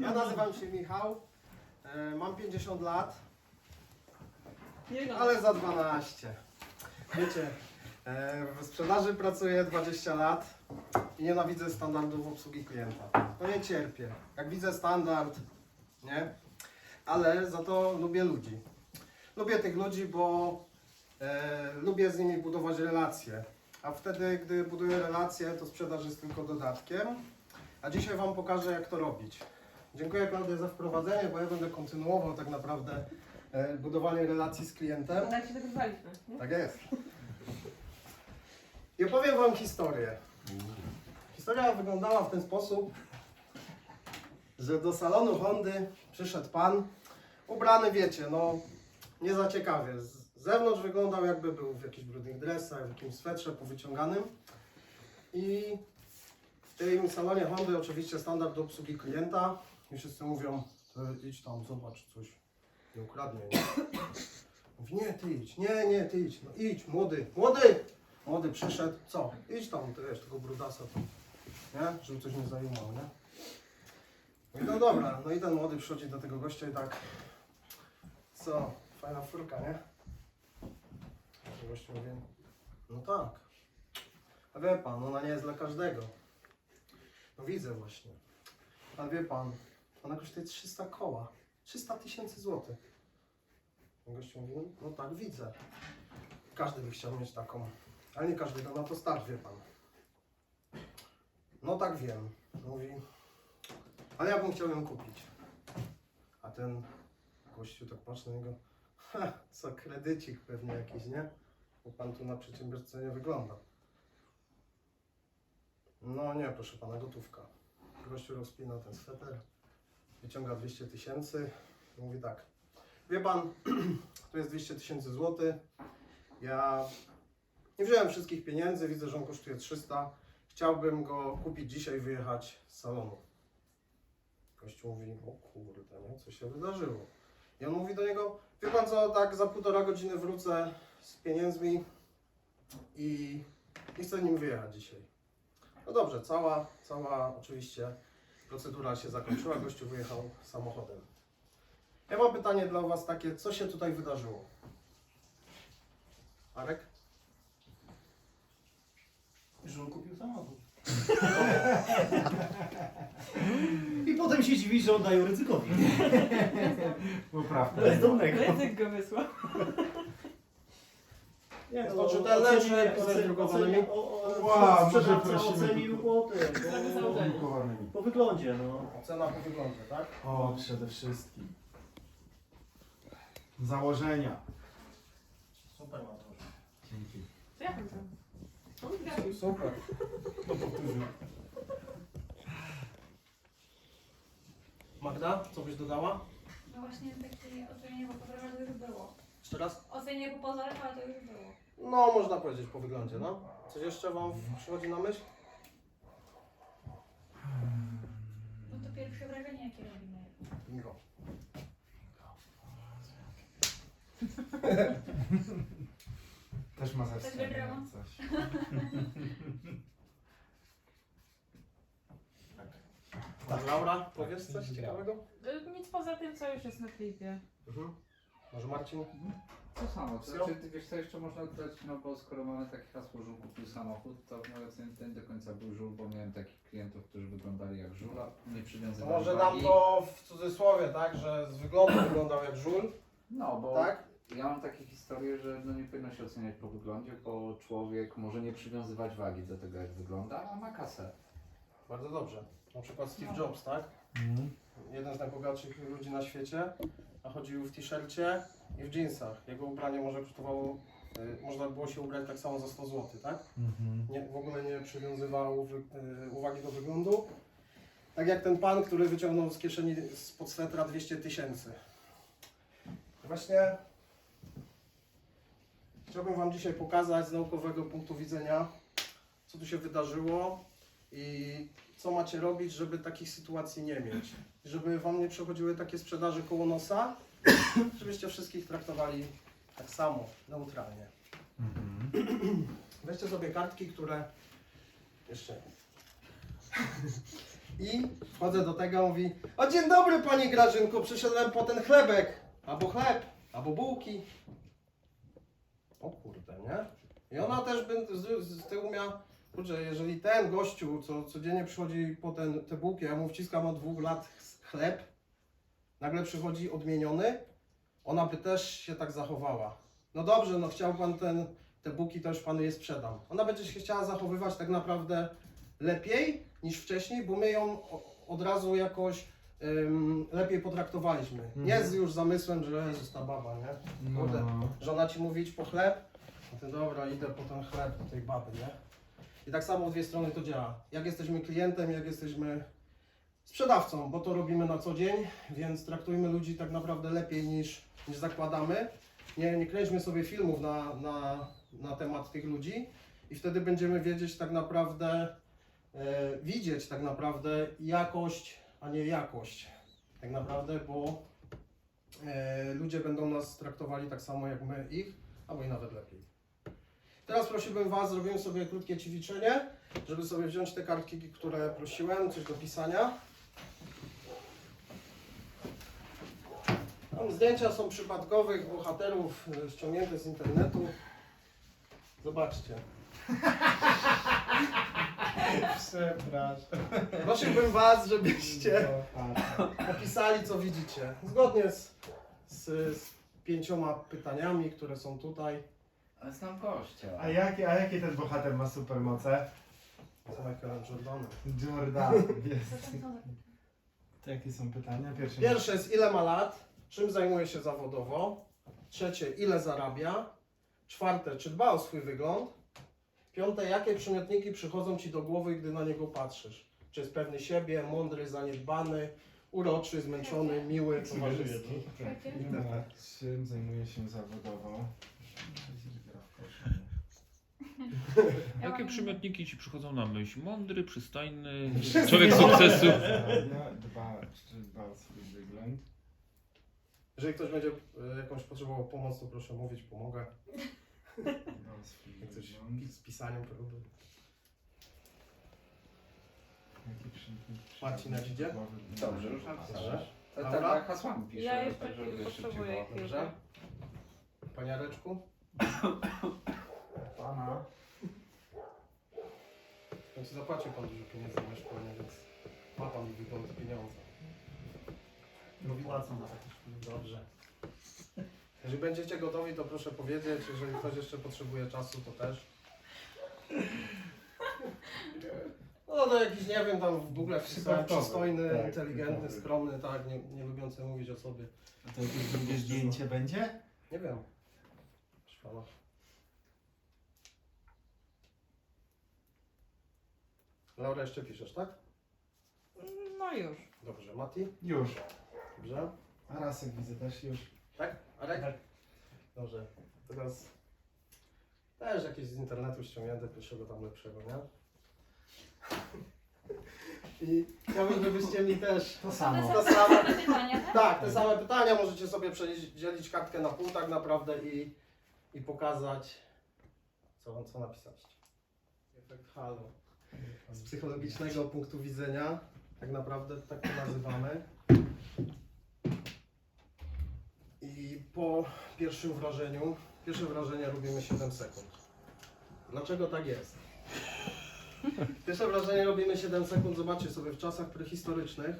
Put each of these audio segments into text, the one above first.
Ja nazywam się Michał, e, mam 50 lat, ale za 12. Wiecie, e, w sprzedaży pracuję 20 lat i nienawidzę standardów obsługi klienta. To nie cierpię. Jak widzę standard, nie? Ale za to lubię ludzi. Lubię tych ludzi, bo e, lubię z nimi budować relacje. A wtedy, gdy buduję relacje, to sprzedaż jest tylko dodatkiem. A dzisiaj Wam pokażę, jak to robić. Dziękuję Klaudia za wprowadzenie, bo ja będę kontynuował tak naprawdę e, budowanie relacji z klientem. Tak się dogadywaliśmy. nie? Tak jest. I opowiem Wam historię. Historia wyglądała w ten sposób, że do salonu Hondy przyszedł pan, ubrany, wiecie, no nie za ciekawie. Z zewnątrz wyglądał jakby był w jakichś brudnych dresach, w jakimś swetrze powyciąganym. I w tym salonie Hondy oczywiście standard obsługi klienta. I wszyscy mówią, "E, idź tam, zobacz coś, nie ukradnie. Nie? Mówi, nie, ty idź, nie, nie, ty idź, no idź, młody, młody! Młody przyszedł, co? Idź tam, ty wiesz, tego brudasa tam, nie? Żeby coś nie zajmował, nie? Mówi, no dobra, no i ten młody przychodzi do tego gościa i tak, co, fajna furka, nie? Gościu mówi, no tak. A wie pan, ona nie jest dla każdego. No widzę właśnie. A wie pan, ona kosztuje 300 koła, 300 tysięcy złotych. Gościu mówi, no tak widzę. Każdy by chciał mieć taką, ale nie każdego na to stać, wie pan. No tak wiem. Mówi, ale ja bym chciał ją kupić. A ten gościu tak patrzy na niego, ha, co kredycik pewnie jakiś, nie? Bo pan tu na przedsiębiorcę nie wygląda. No nie, proszę pana, gotówka. Gościu rozpina ten sweter, wyciąga 200 tysięcy, mówi tak. Wie pan, to jest 200 tysięcy złotych. Ja nie wziąłem wszystkich pieniędzy, widzę, że on kosztuje 300. Chciałbym go kupić dzisiaj i wyjechać z salonu. Gościu mówi, o kurde, nie? co się wydarzyło? I on mówi do niego, wie pan co, tak za półtora godziny wrócę z pieniędzmi i, i chcę nim wyjechać dzisiaj. No dobrze, cała, cała oczywiście procedura się zakończyła, gościu wyjechał samochodem. Ja mam pytanie dla Was takie, co się tutaj wydarzyło? Arek? Że on kupił samochód. I potem się dziwi, że oddają ryzykowi. Poprawka. Bezdomnego. Ryzyk go wysłał. Nie, To czy te leże zadrukowanymi? Wow, może prosimy ocenił tu- po tym, Zrobię po, założenie. Drukowanymi. po wyglądzie, no. Cena po wyglądzie, tak? O, przede wszystkim. Założenia. Super Mateusz. Dzięki. Co ja tam zrobię? On zgadł. Super. To powtórzę. Magda, co byś dodała? No właśnie takie ocenienie po pozorach to już było. Jeszcze raz? Ocenienie po pozorach, ale to już było. No, można powiedzieć po wyglądzie, no. Coś jeszcze Wam przychodzi na myśl? No to pierwsze wrażenie jakie robimy. Bingo. Też ma Coś zestawienie wygrałam? coś. Tak, Laura, powiesz coś ciekawego? Y, Nic poza tym, co już jest na klipie. Mhm. Może Marcin? To samo, to znaczy, ty wiesz co jeszcze można dodać, no bo skoro mamy takie hasło żul kupił samochód, to w mojej ocenie to nie do końca był żul, bo miałem takich klientów, którzy wyglądali jak żula, nie przywiązywali może dam wagi. to w cudzysłowie, tak? Że z wyglądu wyglądał jak żul, No, bo tak? ja mam takie historie, że no nie powinno się oceniać po wyglądzie, bo człowiek może nie przywiązywać wagi do tego jak wygląda, a ma kasę. Bardzo dobrze. Na przykład Steve No. Jobs, tak? Mhm. Jeden z najbogatszych ludzi na świecie, a chodził w t-shircie i w jeansach. Jego ubranie może kosztowało, y, można było się ubrać tak samo za 100 zł, tak? Mhm. Nie, w ogóle nie przywiązywał wy, y, uwagi do wyglądu. Tak jak ten pan, który wyciągnął z kieszeni spod swetra 200 tysięcy. Właśnie chciałbym Wam dzisiaj pokazać z naukowego punktu widzenia, co tu się wydarzyło i co macie robić, żeby takich sytuacji nie mieć. Żeby Wam nie przechodziły takie sprzedaże koło nosa, żebyście wszystkich traktowali tak samo, neutralnie. Mhm. Weźcie sobie kartki, które. Jeszcze. I wchodzę do tego, mówi O dzień dobry Pani Grażynko, przyszedłem po ten chlebek. Albo chleb, albo bułki. O kurde, nie? I ona też by z, z tyłu miała, kurczę, jeżeli ten gościu, co codziennie przychodzi po ten, te bułki, ja mu wciskam od dwóch lat chleb, nagle przychodzi odmieniony, ona by też się tak zachowała. No dobrze, no chciał pan ten, te bułki, to już panu je sprzedam. Ona będzie się chciała zachowywać tak naprawdę lepiej niż wcześniej, bo my ją od razu jakoś ym, lepiej potraktowaliśmy. Nie z już zamysłem, że Jezus ta baba, nie? Kurde. No. Żona ci mówi idź po chleb, no to dobra, idę po ten chleb do tej baby, nie? I tak samo w dwie strony to działa. Jak jesteśmy klientem, jak jesteśmy sprzedawcą, bo to robimy na co dzień, więc traktujmy ludzi tak naprawdę lepiej niż, niż zakładamy. Nie, nie kręćmy sobie filmów na, na, na temat tych ludzi i wtedy będziemy wiedzieć tak naprawdę, e, widzieć tak naprawdę jakość, a nie jakość. Tak naprawdę, bo e, ludzie będą nas traktowali tak samo jak my ich, albo i nawet lepiej. Teraz prosiłbym Was, zrobimy sobie krótkie ćwiczenie, żeby sobie wziąć te kartki, które prosiłem, coś do pisania. Zdjęcia są przypadkowych bohaterów e, ściągnięte z internetu. Zobaczcie. Przepraszam. Prosiłbym Was, żebyście opisali, co widzicie. Zgodnie z, z, z pięcioma pytaniami, które są tutaj. Ale znam gościa. A jakie, a jakie ten bohater ma supermoce? Są Michaela Jordana. Jordan. Jest. jakie są pytania? Pierwsze. Pierwsze jest ile ma lat, czym zajmuje się zawodowo. Trzecie, ile zarabia. Czwarte, czy dba o swój wygląd. Piąte, jakie przymiotniki przychodzą Ci do głowy, gdy na niego patrzysz. Czy jest pewny siebie, mądry, zaniedbany, uroczy, zmęczony, miły, towarzyski. No, czym zajmuje się zawodowo? Ja Jakie przymiotniki ci przychodzą na myśl? Mądry, przystojny, człowiek sukcesu. Zarabia, Dba, czy dba o swój wygląd? Jeżeli ktoś będzie e, jakąś potrzebował pomocy, to proszę mówić, pomogę. Dba o swój Jak coś wygląd. z pisaniem przymiotniki Marcin, jak idzie? głowy? Dobrze, już napisałem. Dobrze. Tak, Dobra. tak, tak hasłami piszę, Ja jeszcze tak żeby szybciej potrzebuję było, chwilkę. dobrze? Paniareczku? Pana. Więc zapłacił Pan dużo pieniędzy na szkolenie, więc ma Pan wygląd pieniądze. No płacą za takie szkoły. Dobrze. Jeżeli będziecie gotowi, to proszę powiedzieć. Jeżeli ktoś jeszcze potrzebuje czasu, to też. No to jakiś, nie wiem, tam w ogóle wpisałem przystojny, tak, inteligentny, skromny, tak, nie, nie lubiący mówić o sobie. A to jakieś drugie zdjęcie będzie? Nie wiem. Pana. Laura, jeszcze piszesz, tak? No już. Dobrze. Mati? Już. Dobrze. A raz jak widzę też już. Tak? Arek? Tak. Dobrze. Teraz też jakieś z internetu ściągnięte, pierwszego tam lepszego, nie? I chciałbym, żebyście mi też To samo. To same pytania, tak? Tak, te same pytania możecie sobie przedzielić kartkę na pół tak naprawdę i, i pokazać, co, co napisaliście. Efekt halo. Z psychologicznego punktu widzenia, tak naprawdę tak to nazywamy. I po pierwszym wrażeniu, pierwsze wrażenie robimy 7 sekund. Dlaczego tak jest? Pierwsze wrażenie robimy 7 sekund, zobaczcie sobie w czasach prehistorycznych,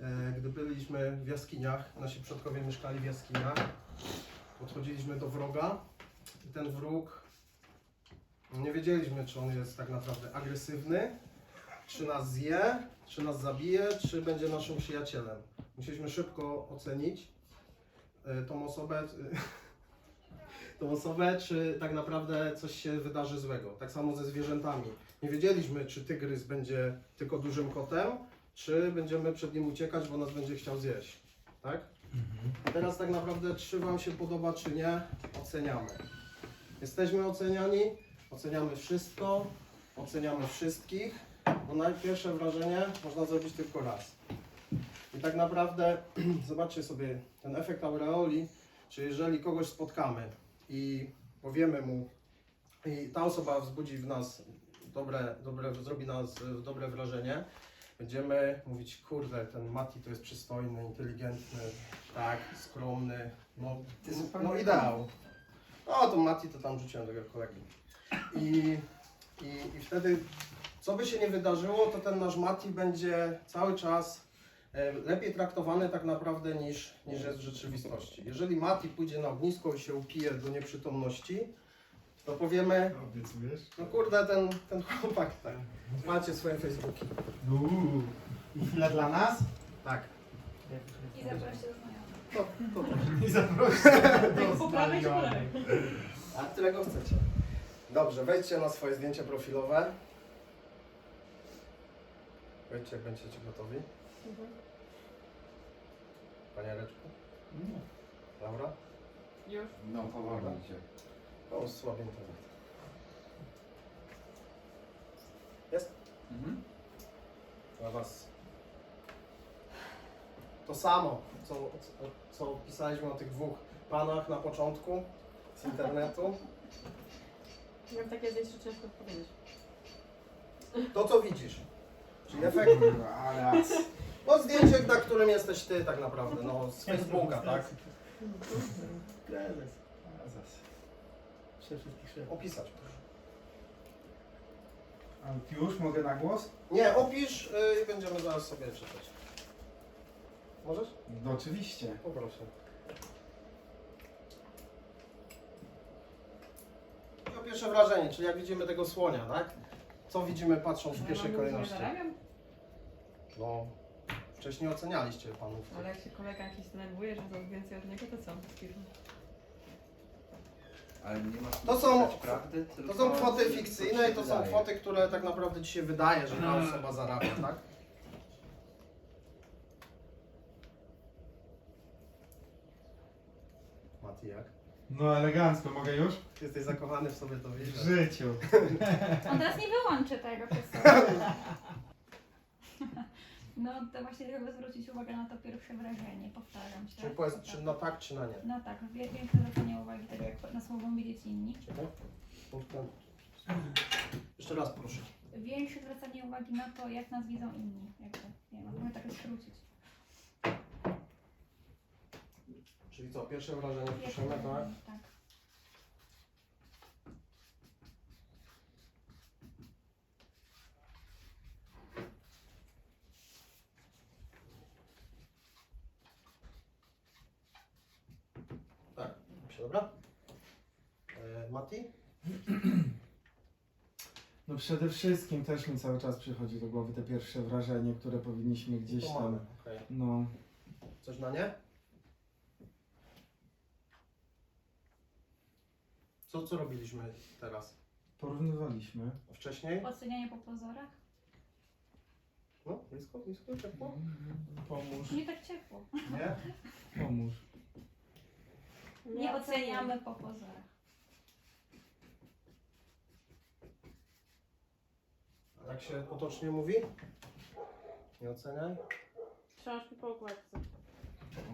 e, gdy byliśmy w jaskiniach, nasi przodkowie mieszkali w jaskiniach, podchodziliśmy do wroga i ten wróg, nie wiedzieliśmy czy on jest tak naprawdę agresywny, czy nas zje, czy nas zabije, czy będzie naszym przyjacielem. Musieliśmy szybko ocenić tą osobę, tą osobę, czy tak naprawdę coś się wydarzy złego. Tak samo ze zwierzętami. Nie wiedzieliśmy, czy tygrys będzie tylko dużym kotem, czy będziemy przed nim uciekać, bo nas będzie chciał zjeść. Tak? Teraz tak naprawdę, czy Wam się podoba, czy nie, oceniamy. Jesteśmy oceniani, oceniamy wszystko, oceniamy wszystkich, bo najpierwsze wrażenie można zrobić tylko raz. I tak naprawdę, zobaczcie sobie ten efekt aureoli, czy jeżeli kogoś spotkamy i powiemy mu, i ta osoba wzbudzi w nas dobre, dobre zrobi nas dobre wrażenie, Będziemy mówić, kurde, ten Mati to jest przystojny, inteligentny, tak, skromny, no, no ideał. No to Mati to tam rzuciłem do tego kolegi. I, i, I wtedy, co by się nie wydarzyło, to ten nasz Mati będzie cały czas lepiej traktowany tak naprawdę niż, niż jest w rzeczywistości. Jeżeli Mati pójdzie na ognisko i się upije do nieprzytomności, to powiemy, Obiecujesz? no kurde, ten, ten chłopak, tak, macie swoje Facebooki. Uuu. I chwilę dla nas? Tak. I zapraszam do znajomych. To, to też. I zaproszę do Po prawej czy po lewej? A którego chcecie? Dobrze, wejdźcie na swoje zdjęcie profilowe. Wejdźcie, jak będziecie gotowi. Panie Reczku, Laura? Już. No powoli idzie. O, słaby internet. Jest? Mhm. Dla Was. To samo, co, co, co pisaliśmy o tych dwóch panach na początku z internetu. Mam takie zdjęcie, że ciężko odpowiedzieć. To, co widzisz. Czyli efekt. No zdjęcie, na którym jesteś ty tak naprawdę, no z Facebooka, tak? Prezes. Prezes. Szef wszystkich szefów. Opisać proszę. A już mogę na głos? Nie, opisz y, i będziemy zaraz sobie czytać. Możesz? No oczywiście. Poproszę. I o pierwsze wrażenie, czyli jak widzimy tego słonia, tak? Co widzimy patrząc w pierwszej kolejności? No, wcześniej ocenialiście panów. Ale jak się kolega jakiś denerwuje, że za więcej od niego, to co? Ale nie masz To są- pisać prawdy, To tylko są kwoty fikcyjne i to są wydaje. kwoty, które tak naprawdę ci się wydaje, że ta osoba zarabia, tak? Mati, jak? No elegancko, mogę już? Ty jesteś zakochany w sobie, to W wiesz. życiu. On teraz nie wyłączy tego przez. No to właśnie trzeba zwrócić uwagę na to pierwsze wrażenie, powtarzam się. Czyli powiedz, czy na tak, czy na nie. No tak, większe zwracanie uwagi tego, jak na słowo widzieć inni. Czekaj. Jeszcze raz proszę. Większe zwracanie uwagi na to, jak nas widzą inni. Jakby, nie wiem, mogę tak skrócić. Czyli co, pierwsze wrażenie Pierwsze piszemy, tak? tak. Tak. Dobrze, dobra. E, Mati? No przede wszystkim też mi cały czas przychodzi do głowy te pierwsze wrażenie, które powinniśmy gdzieś mamy, tam... okej. No, Coś na nie? Co, co robiliśmy teraz? porównywaliśmy. Wcześniej? Ocenianie po pozorach? No, blisko, blisko, ciepło? Pomóż. Nie tak ciepło. Nie? Pomóż. Nie oceniamy po pozorach. A tak się potocznie mówi? Nie oceniaj? Książki po układce.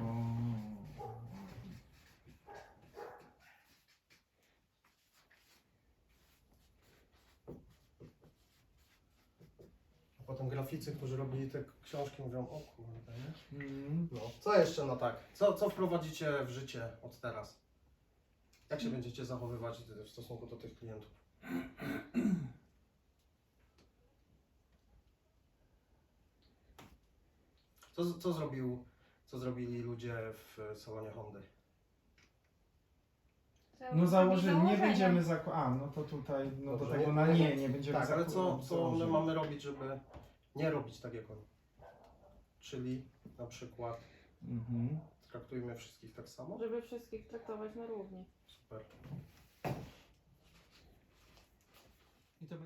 O. A potem graficy, którzy robili te książki mówią, o kurde, nie? Mm. No, co jeszcze na tak? Co, co wprowadzicie w życie od teraz? Jak się będziecie zachowywać w stosunku do tych klientów? Co, co, zrobił, co zrobili ludzie w salonie Hondy? No założyli, nie będziemy zakładać. A, no to tutaj, no do Dobrze, tego nie- na nie, nie będziemy Tak, ale co, zakładać co my mamy robić, żeby nie robić tak jak on? Czyli na przykład Mhm. traktujmy wszystkich tak samo? Żeby wszystkich traktować na równi. Super. I to